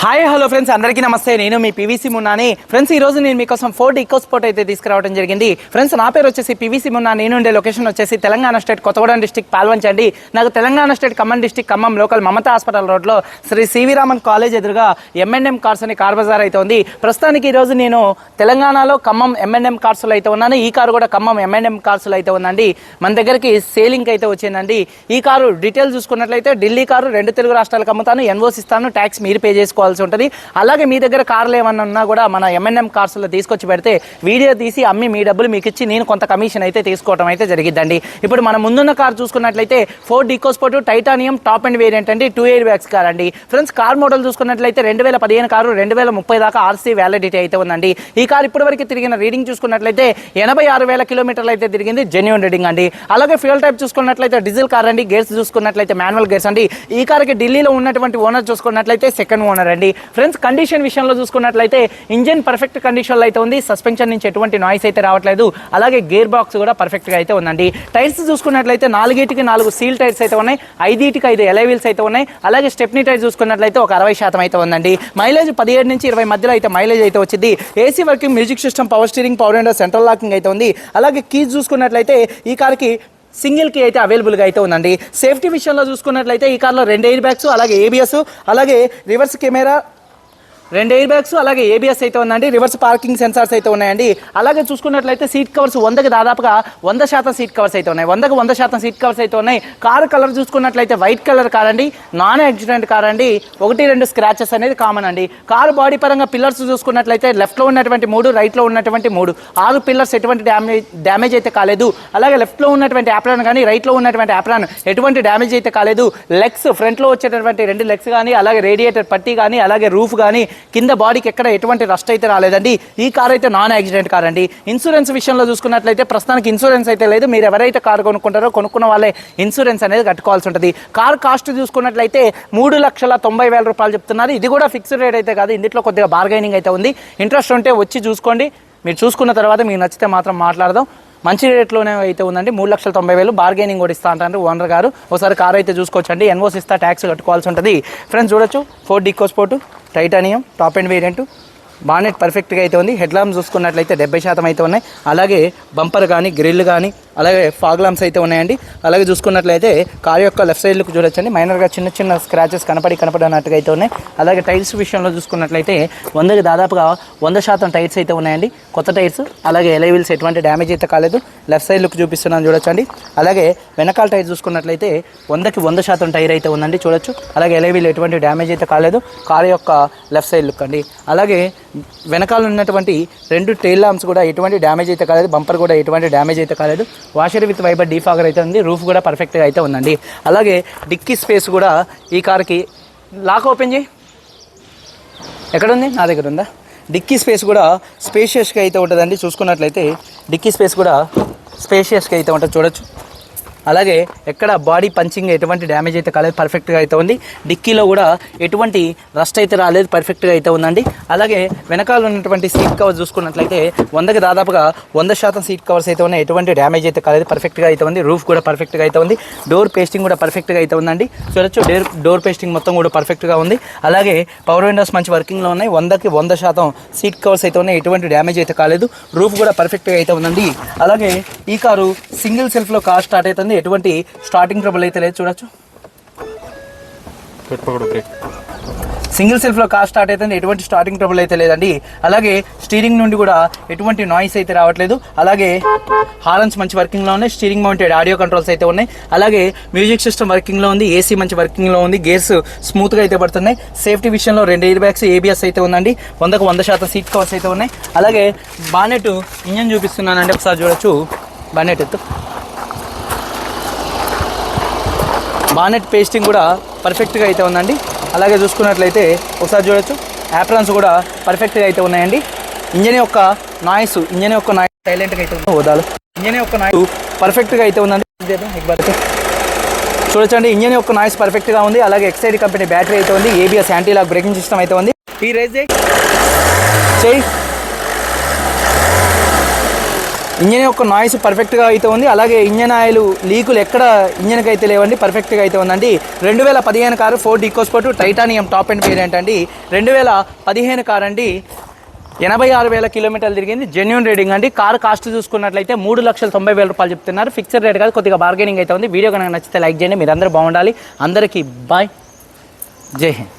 Hi hello friends అందరికీ నమస్తే. నేను మీ పీవీసీ మున్నాని ఫ్రెండ్స్ ఈ రోజు నేను మీకోసం ఫోర్డ్ ఈకో స్పోర్ట్ అయితే తీసుకురావడం జరిగింది. ఫ్రెండ్స్ నా పేరు వచ్చేసి పీవీసీ మున్నా నేను ఉండే లొకేషన్ వచ్చేసి తెలంగాణ స్టేట్ కొత్తగూడెం డిస్టిక్ పాల్వంచండి నాకు Telangana state Khammam district Khammam local Mamata hospital రోడ్లో Shri C V Raman college ఎదురుగా ఎంఎన్ఎం కార్స్ అని కార్ బజార్ అయితే ఉంది. ప్రస్తుతానికి ఈ రోజు నేను తెలంగాణలో ఖమ్మం M&M ఎంఎన్ఎం కార్స్లో అయితే ఉన్నాను. ఈ కారు కూడా ఖమ్మం M&M ఎంఎన్ఎం కార్స్లో అయితే ఉందండి. మన దగ్గరికి సేలింగ్ అయితే వచ్చిందండి. ఈ కారు డీటెయిల్స్ చూసుకున్నట్లయితే ఢిల్లీ కారు రెండు తెలుగు రాష్ట్రాలకు అమ్ముతాను. ఎన్ఓసి ఇస్తాను ట్యాక్స్ మీరు పే తీసుకోవాల్సి ఉంటుంది. అలాగే మీ దగ్గర కార్లు ఏమన్నా ఉన్నా కూడా మన ఎంఎన్ఎం కార్స్లో తీసుకొచ్చి పెడితే వీడియో తీసి అమ్మి మీ డబ్బులు మీకు ఇచ్చి నేను కొంత కమిషన్ అయితే తీసుకోవడం అయితే జరిగిద్దండి. ఇప్పుడు మన ముందున్న కార్ చూసుకున్నట్లయితే Ford EcoSport titanium top and variant అండి టూ ఎయిర్ బ్యాగ్స్ కార్ అండి. ఫ్రెండ్స్ కార్ మోడల్ చూసుకున్నట్లయితే రెండు వేల పదిహేను కారు రెండు వేల ముప్పై దాకా ఆర్సీ వ్యాలిడిటీ అయితే ఉందండి. ఈ కార్ ఇప్పటివరకు తిరిగిన రీడింగ్ చూసుకున్నట్లయితే ఎనభై ఆరు వేల కిలోమీటర్లు అయితే తిరిగింది జెన్యున్ రీడింగ్ అండి. అలాగే ఫ్యూల్ టైప్ చూసుకున్నట్లయితే డీజిల్ కార్ అండి గేర్స్ చూసుకున్నట్లయితే మాన్యువల్ గేర్స్ అండి. ఈ కార్కి ఢిల్లీలో ఉన్నటువంటి ఓనర్ చూసుకున్నట్లయితే సెకండ్ ఓనర్ అండి. ఫ్రెండ్స్ కండిషన్ విషయంలో చూసుకున్నట్లయితే ఇంజిన్ పర్ఫెక్ట్ కండిషన్లో అయితే ఉంది. సస్పెన్షన్ నుంచి ఎటువంటి నాయిస్ అయితే రావట్లేదు. అలాగే గేర్ బాక్స్ కూడా పర్ఫెక్ట్గా అయితే ఉందండి. టైర్స్ చూసుకున్నట్లయితే నాలుగేటికి నాలుగు సీల్ టైర్స్ అయితే ఉన్నాయి. ఐదుటికి ఐదు ఎలై వీల్స్ అయితే ఉన్నాయి. అలాగే స్టెప్నీ టైర్ చూసుకున్నట్లయితే ఒక అరవై శాతం అయితే ఉందండి. మైలేజ్ పదిహేడు నుంచి ఇరవై మధ్యలో అయితే మైలేజ్ అయితే వచ్చింది. AC working music system power steering power and central locking అయితే ఉంది. అలాగే కీస్ చూసుకున్నట్లయితే ఈ కార్కి సింగిల్కి అయితే అవైలబుల్గా అయితే ఉందండి. సేఫ్టీ విషయంలో చూసుకున్నట్లయితే ఈ కార్లో రెండు ఎయిర్ బ్యాగ్స్ అలాగే ఏబిఎస్ అలాగే రివర్స్ కెమెరా రెండు ఎయిర్ బ్యాగ్స్ అలాగే ఏబిఎస్ అయితే ఉందండి. రివర్స్ పార్కింగ్ సెన్సార్స్ అయితే ఉన్నాయండి. అలాగే చూసుకున్నట్లయితే సీట్ కవర్స్ వందకి దాదాపుగా వంద శాతం సీట్ కవర్స్ అయితే ఉన్నాయి. వందకు వంద శాతం సీట్ కవర్స్ అయితే ఉన్నాయి. కారు కలర్ చూసుకున్నట్లయితే వైట్ కలర్ కార్ అండి నాన్ యాక్సిడెంట్ కార్ అండి ఒకటి రెండు స్క్రాచెస్ అనేది కామన్ అండి. కారు బాడీ పరంగా పిల్లర్స్ చూసుకున్నట్లయితే లెఫ్ట్లో ఉన్నటువంటి మూడు రైట్లో ఉన్నటువంటి మూడు. ఆరు పిల్లర్స్ ఎటువంటి డ్యామేజ్ డ్యామేజ్ అయితే కాలేదు. అలాగే లెఫ్ట్లో ఉన్నటువంటి యాప్రాన్ కానీ రైట్లో ఉన్నటువంటి యాప్రాన్ ఎటువంటి డ్యామేజ్ అయితే కాలేదు. లెగ్స్ ఫ్రంట్లో వచ్చేటటువంటి రెండు లెగ్స్ కానీ అలాగే రేడియేటర్ పట్టీ కానీ అలాగే రూఫ్ కానీ కింద బాడీకి ఎక్కడ ఎటువంటి రస్ట్ అయితే రాలేదండి. ఈ కార్ అయితే నాన్ యాక్సిడెంట్ కార్ అండి. ఇన్సూరెన్స్ విషయంలో చూసుకున్నట్లయితే ప్రస్తుతానికి ఇన్సూరెన్స్ అయితే లేదు. మీరు ఎవరైతే కార్ కొనుక్కుంటారో కొనుక్కున్న వాళ్ళే ఇన్సూరెన్స్ అనేది కట్టుకోవాల్సి ఉంటుంది. కార్ కాస్ట్ చూసుకున్నట్లయితే మూడు లక్షల తొంభై వేల రూపాయలు చెప్తున్నారు. ఇది కూడా ఫిక్స్డ్ రేట్ అయితే కాదు. ఇందులో కొద్దిగా బార్గైనింగ్ అయితే ఉంది. ఇంట్రెస్ట్ ఉంటే వచ్చి చూసుకోండి. మీరు చూసుకున్న తర్వాత మీకు నచ్చితే మాత్రం మాట్లాడదాం. మంచి రేట్లోనే అయితే ఉందండి. మూడు లక్షల తొంభై వేలు బార్గెనింగ్ కూడా ఇస్తా అంటారు ఓనర్ గారు. ఒకసారి కార్ అయితే చూసుకోవచ్చండి. ఎన్వోస్ ఇస్తా ట్యాక్స్ కట్టుకోవాల్సి ఉంటుంది. ఫ్రెండ్స్ చూడొచ్చు. Ford EcoSport titanium top and variant. Bonnet పర్ఫెక్ట్గా అయితే ఉంది. హెడ్ లాంప్స్ చూసుకున్నట్లయితే డెబ్బై శాతం అయితే ఉన్నాయి. అలాగే బంపర్ కానీ గ్రిల్ కానీ అలాగే ఫాగ్ లాంప్స్ అయితే ఉన్నాయండి. అలాగే చూసుకున్నట్లయితే కార్ యొక్క లెఫ్ట్ సైడ్లకు చూడొచ్చండి. మైనర్గా చిన్న చిన్న స్క్రాచెస్ కనపడి కనపడినట్టుగా అయితే ఉన్నాయి. అలాగే టైర్స్ విషయంలో చూసుకున్నట్లయితే వందకి దాదాపుగా వంద శాతం టైర్స్ అయితే ఉన్నాయండి. కొత్త టైర్స్ అలాగే ఎలైవిల్స్ ఎటువంటి డ్యామేజ్ అయితే కాలేదు. లెఫ్ట్ సైడ్ లుక్ చూపిస్తున్నాను చూడొచ్చండి. అలాగే వెనకాల టైర్ చూసుకున్నట్లయితే వందకి వంద శాతం టైర్ అయితే ఉందండి చూడొచ్చు. అలాగే ఎలై వీల్ ఎటువంటి డ్యామేజ్ అయితే కాలేదు. కారు యొక్క లెఫ్ట్ సైడ్ లుక్ అండి. అలాగే వెనకాల ఉన్నటువంటి రెండు టైల్ లాంప్స్ కూడా ఎటువంటి డ్యామేజ్ అయితే కాలేదు. బంపర్ కూడా ఎటువంటి డ్యామేజ్ అయితే కాలేదు. వాషర్ విత్ వైబర్ డీఫాగర్ అయితే ఉంది. రూఫ్ కూడా పర్ఫెక్ట్గా అయితే ఉందండి. అలాగే డిక్కీ స్పేస్ కూడా ఈ కార్కి లాక్ ఓపెన్ చేయి. ఎక్కడుంది? నా దగ్గర ఉందా? డిక్కీ స్పేస్ కూడా స్పేషియస్గా అయితే ఉంటుందండి. చూసుకున్నట్లయితే డిక్కీ స్పేస్ కూడా స్పేషియస్గా అయితే ఉంటుంది. చూడొచ్చు. అలాగే ఎక్కడ బాడీ పంచింగ్ ఎటువంటి డ్యామేజ్ అయితే కాలేదు పర్ఫెక్ట్గా అయితే ఉంది. డిక్కీలో కూడా ఎటువంటి రస్ట్ అయితే రాలేదు పర్ఫెక్ట్గా అయితే ఉందండి. అలాగే వెనకాల ఉన్నటువంటి సీట్ కవర్ చూసుకున్నట్లయితే వందకి దాదాపుగా వంద శాతం సీట్ కవర్స్ అయితే ఉన్నాయి. ఎటువంటి డ్యామేజ్ అయితే కాలేదు పర్ఫెక్ట్గా అయితే ఉంది. రూఫ్ కూడా పర్ఫెక్ట్గా అయితే ఉంది. డోర్ పేస్టింగ్ కూడా పర్ఫెక్ట్గా అయితే ఉందండి. చూడొచ్చు డోర్ డోర్ పేస్టింగ్ మొత్తం కూడా పర్ఫెక్ట్గా ఉంది. అలాగే పవర్ విండోస్ మంచి వర్కింగ్లో ఉన్నాయి. వందకి వంద శాతం సీట్ కవర్స్ అయితే ఉన్నాయి. ఎటువంటి డ్యామేజ్ అయితే కాలేదు. రూఫ్ కూడా పర్ఫెక్ట్గా అయితే ఉందండి. అలాగే ఈ కారు సింగిల్ సెల్ఫ్లో కార్ స్టార్ట్ అవుతుంది. ఎటువంటి స్టార్టింగ్ ట్రబుల్ అయితే లేదు చూడొచ్చు. బ్రేక్. సింగిల్ సెల్ఫ్లో కార్ స్టార్ట్ అవుతుంది ఎటువంటి స్టార్టింగ్ ట్రబుల్ అయితే లేదండి. అలాగే స్టీరింగ్ నుండి కూడా ఎటువంటి నాయిస్ అయితే రావట్లేదు. అలాగే హార్న్స్ మంచి వర్కింగ్లో ఉన్నాయి స్టీరింగ్ మౌంటెడ్ ఆడియో కంట్రోల్స్ అయితే ఉన్నాయి. అలాగే మ్యూజిక్ సిస్టమ్ వర్కింగ్లో ఉంది ఏసీ మంచి వర్కింగ్లో ఉంది గేర్స్ స్మూత్గా అయితే పడుతున్నాయి. సేఫ్టీ విషయంలో రెండు ఎయిర్ బ్యాగ్స్ ఏబిఎస్ అయితే ఉందండి. వందకు వంద శాతం సీట్ కవర్స్ అయితే ఉన్నాయి. అలాగే బానెట్ ఇంజన్ చూపిస్తున్నానండి ఒకసారి చూడొచ్చు. బానెట్ ఎత్తు. బానెట్ పేస్టింగ్ కూడా పర్ఫెక్ట్గా అయితే ఉందండి. అలాగే చూసుకున్నట్లయితే ఒకసారి చూడొచ్చు. యాప్రాన్స్ కూడా పర్ఫెక్ట్గా అయితే ఉన్నాయండి. ఇంజన్ యొక్క నాయిస్ ఇంజన్ యొక్క నాయిస్ సైలెంట్గా అయితే ఉంది. హోదాలు ఇంజన్ యొక్క నాయిస్ పర్ఫెక్ట్గా అయితే ఉందండి. చూడొచ్చండి. ఇంజన్ యొక్క నాయిస్ పర్ఫెక్ట్గా ఉంది. అలాగే ఎక్సైడ్ కంపెనీ బ్యాటరీ అయితే ఉంది. ABS anti lock braking system అయితే ఉంది. ఈ రేజ్ చేయి. ఇంజన్ యొక్క నాయిస్ పర్ఫెక్ట్గా అయితే ఉంది. అలాగే ఇంజన్ ఆయిల్ లీకులు ఎక్కడ ఇంజన్కి అయితే లేవండి పర్ఫెక్ట్గా అయితే ఉందండి. రెండు వేల పదిహేను car Ford EcoSport titanium top and variant అండి. రెండు వేల పదిహేను కార్ అండి. ఎనభై ఆరు వేల కిలోమీటర్లు తిరిగింది. జెన్యున్ రేటింగ్ అండి. కార్ కాస్ట్ చూసుకున్నట్లయితే మూడు లక్షల తొంభై వేల రూపాయలు చెప్తున్నారు. ఫిక్స్డ్ రేట్ కాదు కొద్దిగా బార్గెనింగ్ అయితే ఉంది. వీడియో కనుక నచ్చితే లైక్ చేయండి. మీరు అందరూ బాగుండాలి. అందరికీ బాయ్ జై హింద్.